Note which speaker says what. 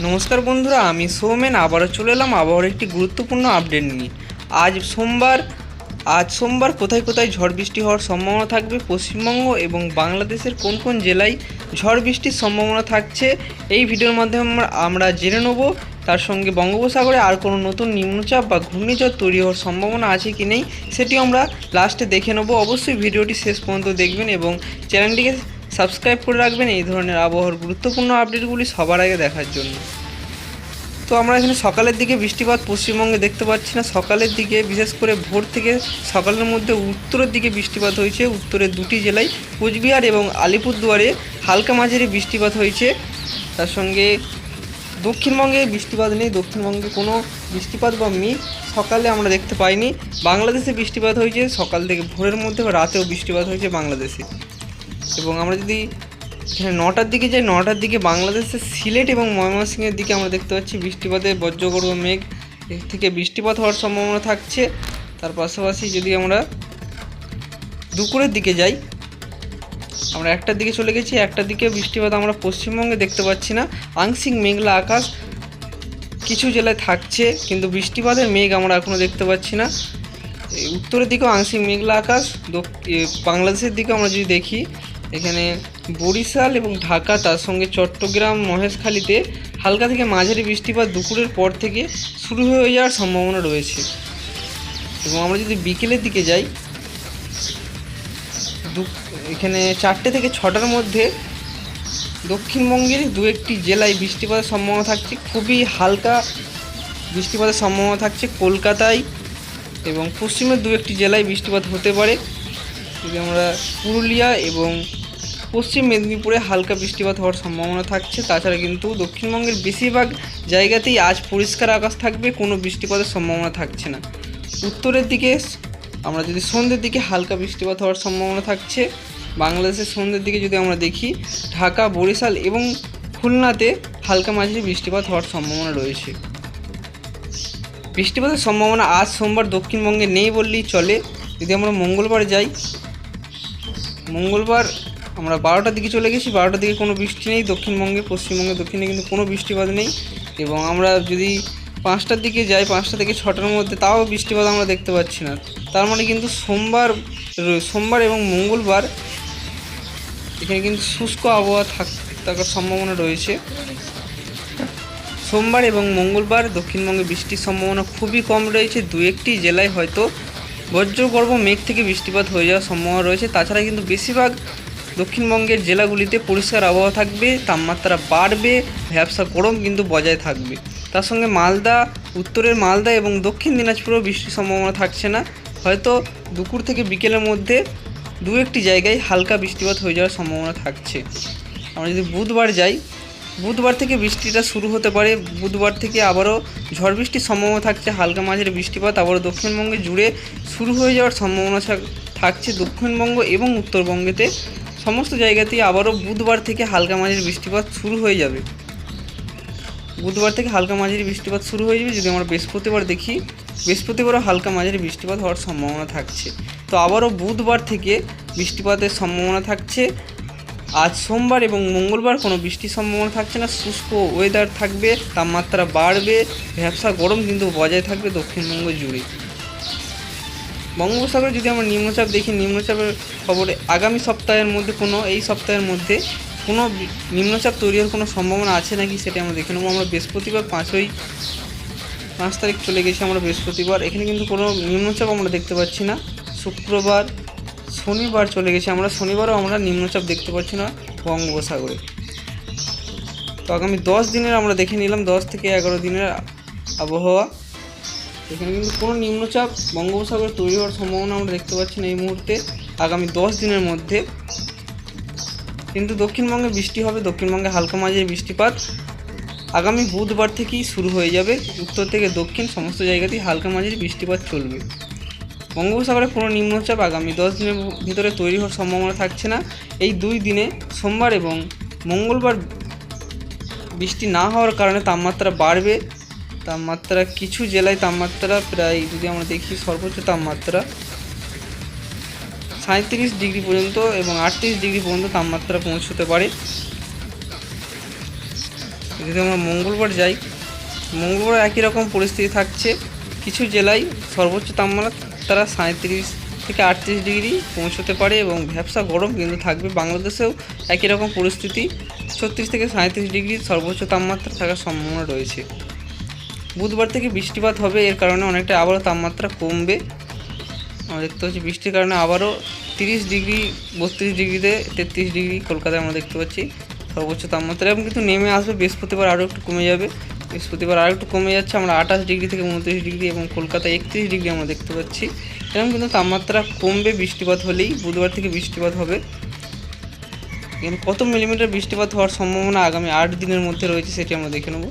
Speaker 1: নমস্কার বন্ধুরা, আমি সৌমেন, আবারও চলে এলাম আবহাওয়ার একটি গুরুত্বপূর্ণ আপডেট নিয়ে। আজ সোমবার আজ সোমবার কোথায় কোথায় ঝড় বৃষ্টি হওয়ার সম্ভাবনা থাকবে পশ্চিমবঙ্গ এবং বাংলাদেশের কোন কোন জেলায় ঝড় বৃষ্টির সম্ভাবনা থাকছে, এই ভিডিওর মাধ্যমে আমরা- আমরা জেনে নেব। তার সঙ্গে বঙ্গোপসাগরে আর কোনো নতুন নিম্নচাপ বা ঘূর্ণিঝড় তৈরি হওয়ার সম্ভাবনা আছে কি নেই সেটি আমরা লাস্টে দেখে নেব। অবশ্যই ভিডিওটি শেষ পর্যন্ত দেখবেন এবং চ্যানেলটিকে সাবস্ক্রাইব করে রাখবেন এই ধরনের আবহাওয়ার গুরুত্বপূর্ণ আপডেটগুলি সবার আগে দেখার জন্য। তো আমরা এখানে সকালের দিকে বৃষ্টিপাত পশ্চিমবঙ্গে দেখতে পাচ্ছি না। সকালের দিকে, বিশেষ করে ভোর থেকে সকালের মধ্যে উত্তরের দিকে বৃষ্টিপাত হয়েছে। উত্তরের দুটি জেলায়, কোচবিহার এবং আলিপুরদুয়ারে হালকা মাঝারি বৃষ্টিপাত হয়েছে। তার সঙ্গে দক্ষিণবঙ্গে বৃষ্টিপাত নেই। দক্ষিণবঙ্গে কোনো বৃষ্টিপাত বা মেঘ সকালে আমরা দেখতে পাইনি। বাংলাদেশে বৃষ্টিপাত হয়েছে সকাল থেকে ভোরের মধ্যে বা রাতেও বৃষ্টিপাত হয়েছে বাংলাদেশে। এবং আমরা যদি নটার দিকে যাই, নটার দিকে বাংলাদেশের সিলেট এবং ময়মনসিংহের দিকে আমরা দেখতে পাচ্ছি বৃষ্টিপাতে বজ্রগর্ভ মেঘ। এর থেকে বৃষ্টিপাত হওয়ার সম্ভাবনা থাকছে। তার পাশাপাশি যদি আমরা দুপুরের দিকে যাই, আমরা একটার দিকে চলে গেছি, একটার দিকে বৃষ্টিপাত আমরা পশ্চিমবঙ্গে দেখতে পাচ্ছি না। আংশিক মেঘলা আকাশ কিছু জেলায় থাকছে, কিন্তু বৃষ্টিপাতের মেঘ আমরা এখনও দেখতে পাচ্ছি না। উত্তরের দিকেও আংশিক মেঘলা আকাশ বাংলাদেশের দিকে আমরা যদি দেখি এখানে বরিশাল এবং ঢাকা, তার সঙ্গে চট্টগ্রাম, মহেশখালীতে হালকা থেকে মাঝারি বৃষ্টিপাত দুপুরের পর থেকে শুরু হয়ে যাওয়ার সম্ভাবনা রয়েছে। এবং আমরা যদি বিকেলের দিকে যাই, দু- এখানে চারটে থেকে ছটার মধ্যে দক্ষিণবঙ্গের দু একটি জেলায় বৃষ্টিপাতের সম্ভাবনা থাকছে, খুবই হালকা বৃষ্টিপাতের সম্ভাবনা থাকছে কলকাতায় এবং পশ্চিমের দু একটি জেলায় বৃষ্টিপাত হতে পারে। যদি আমরা পুরুলিয়া এবং পশ্চিম মেদিনীপুরে হালকা বৃষ্টিপাত হওয়ার সম্ভাবনা থাকছে। তাছাড়া কিন্তু দক্ষিণবঙ্গের বেশিরভাগ জায়গাতেই আজ পরিষ্কার আকাশ থাকবে, কোনো বৃষ্টিপাতের সম্ভাবনা থাকছে না। উত্তরের দিকে আমরা যদি সন্ধ্যের দিকে হালকা বৃষ্টিপাত হওয়ার সম্ভাবনা থাকছে, বাংলাদেশের সন্ধ্যের দিকে যদি আমরা দেখি, ঢাকা, বরিশাল এবং খুলনাতে হালকা মাঝারি বৃষ্টিপাত হওয়ার সম্ভাবনা রয়েছে। বৃষ্টিপাতের সম্ভাবনা আজ সোমবার দক্ষিণবঙ্গে নেই বললেই চলে। যদি আমরা মঙ্গলবার যাই, মঙ্গলবার আমরা বারোটার দিকে চলে গেছি, বারোটার দিকে কোনো বৃষ্টি নেই, দক্ষিণবঙ্গে, পশ্চিমবঙ্গে দক্ষিণে কিন্তু কোনো বৃষ্টিপাত নেই এবং আমরা যদি পাঁচটার দিকে যাই, পাঁচটা থেকে ছটার মধ্যে তাও বৃষ্টিপাত আমরা দেখতে পাচ্ছি না। তার মানে কিন্তু সোমবার সোমবার এবং মঙ্গলবার এখানে কিন্তু শুষ্ক আবহাওয়া থাক, থাকার সম্ভাবনা রয়েছে। সোমবার এবং মঙ্গলবার দক্ষিণবঙ্গে বৃষ্টির সম্ভাবনা খুবই কম রয়েছে, দু একটি জেলায় হয়তো বজ্রগর্ভ মেঘ থেকে বৃষ্টিপাত হয়ে যাওয়ার সম্ভাবনা রয়েছে। তাছাড়া কিন্তু বেশিরভাগ দক্ষিণবঙ্গের জেলাগুলিতে পরিষ্কার আবহাওয়া থাকবে, তাপমাত্রা বাড়বে ভ্যাবসা গরম কিন্তু বজায় থাকবে। তার সঙ্গে মালদা, উত্তরের মালদা এবং দক্ষিণ দিনাজপুরেও বৃষ্টির সম্ভাবনা থাকছে না। হয়তো দুপুর থেকে বিকেলের মধ্যে দু একটি জায়গায় হালকা বৃষ্টিপাত হয়ে যাওয়ার সম্ভাবনা থাকছে। আমরা যদি বুধবার যাই, বুধবার থেকে বৃষ্টিটা শুরু হতে পারে। বুধবার থেকে আবারও ঝড় বৃষ্টির সম্ভাবনা থাকছে, হালকা মাঝের বৃষ্টিপাত, আবারও দক্ষিণবঙ্গে জুড়ে শুরু হয়ে যাওয়ার সম্ভাবনা থাকছে দক্ষিণবঙ্গ এবং উত্তরবঙ্গেতে। সমস্ত জায়গাতেই আবারও বুধবার থেকে হালকা মাঝের বৃষ্টিপাত শুরু হয়ে যাবে। বুধবার থেকে হালকা মাঝারি বৃষ্টিপাত শুরু হয়ে যাবে, যদি আমরা বৃহস্পতিবার দেখি, বৃহস্পতিবারও হালকা মাঝারি বৃষ্টিপাত হওয়ার সম্ভাবনা থাকছে। তো আবারও বুধবার থেকে বৃষ্টিপাতের সম্ভাবনা থাকছে। আজ সোমবার এবং মঙ্গলবার কোনো বৃষ্টির সম্ভাবনা থাকছে না, শুষ্ক ওয়েদার থাকবে, তাপমাত্রা বাড়বে ভ্যাবসা গরম কিন্তু বজায় থাকবে দক্ষিণবঙ্গ জুড়ে। বঙ্গোপসাগরে যদি আমরা নিম্নচাপ দেখি, নিম্নচাপের খবরে আগামী সপ্তাহের মধ্যে কোনো, এই সপ্তাহের মধ্যে কোনো নিম্নচাপ তৈরি হওয়ার কোনো সম্ভাবনা আছে নাকি সেটা আমরা দেখে নেব। আমরা বৃহস্পতিবার পাঁচই পাঁচ তারিখ চলে গেছি আমরা বৃহস্পতিবার। এখানে কিন্তু কোনো নিম্নচাপ আমরা দেখতে পাচ্ছি না। শুক্রবার, শনিবার চলে গেছি আমরা। শনিবারও আমরা নিম্নচাপ দেখতে পাচ্ছি না বঙ্গোপসাগরে। তো আগামী দশ দিনের আমরা দেখে নিলাম, দশ থেকে এগারো দিনের আবহাওয়া। এখানে কিন্তু কোনো নিম্নচাপ বঙ্গোপসাগরে তৈরি হওয়ার সম্ভাবনা আমরা দেখতে পাচ্ছি না এই মুহূর্তে। আগামী দশ দিনের মধ্যে। কিন্তু দক্ষিণবঙ্গে বৃষ্টি হবে, দক্ষিণবঙ্গে হালকা মাঝারি বৃষ্টিপাত। আগামী বুধবার থেকেই শুরু হয়ে যাবে। উত্তর থেকে দক্ষিণ সমস্ত জায়গাতেই হালকা মাঝারি বৃষ্টিপাত চলবে। বঙ্গোপসাগরে কোনো নিম্নচাপ আগামী দশ দিনের ভিতরে তৈরি হওয়ার সম্ভাবনা থাকছে না। এই দুই দিনে, সোমবার এবং মঙ্গলবার বৃষ্টি না হওয়ার কারণে তাপমাত্রা বাড়বে। তাপমাত্রা, কিছু জেলায় তাপমাত্রা প্রায় যদি আমরা দেখি সর্বোচ্চ তাপমাত্রা সাঁত্রিশ ডিগ্রি পর্যন্ত এবং আটত্রিশ ডিগ্রি পর্যন্ত তাপমাত্রা পৌঁছতে পারে। যদি আমরা মঙ্গলবার যাই, মঙ্গলবার একই রকম পরিস্থিতি থাকছে। কিছু জেলায় সর্বোচ্চ তাপমাত্রা সাঁত্রিশ থেকে আটত্রিশ ডিগ্রি পৌঁছতে পারে এবং ভ্যাবসা গরম কিন্তু থাকবে। বাংলাদেশেও একই রকম পরিস্থিতি, ছত্রিশ থেকে সাঁত্রিশ ডিগ্রি সর্বোচ্চ তাপমাত্রা থাকার সম্ভাবনা রয়েছে। বুধবার থেকে বৃষ্টিপাত হবে, এর কারণে অনেকটা আবারও তাপমাত্রা কমবে। আমরা দেখতে পাচ্ছি বৃষ্টির কারণে আবারও তিরিশ ডিগ্রি, বত্রিশ ডিগ্রিতে, তেত্রিশ ডিগ্রি কলকাতায় আমরা দেখতে পাচ্ছি সর্বোচ্চ তাপমাত্রা। এবং কিন্তু নেমে আসবে, বৃহস্পতিবার আরও একটু কমে যাবে। বৃহস্পতিবার আরও একটু কমে যাচ্ছে, আমরা আঠাশ ডিগ্রি থেকে উনত্রিশ ডিগ্রি এবং কলকাতায় একত্রিশ ডিগ্রি আমরা দেখতে পাচ্ছি। এরকম কিন্তু তাপমাত্রা কমবে বৃষ্টিপাত হলেই, বুধবার থেকে বৃষ্টিপাত হবে। কিন্তু কত মিলিমিটার বৃষ্টিপাত হওয়ার সম্ভাবনা আগামী আট দিনের মধ্যে রয়েছে সেটি আমরা দেখে নেব।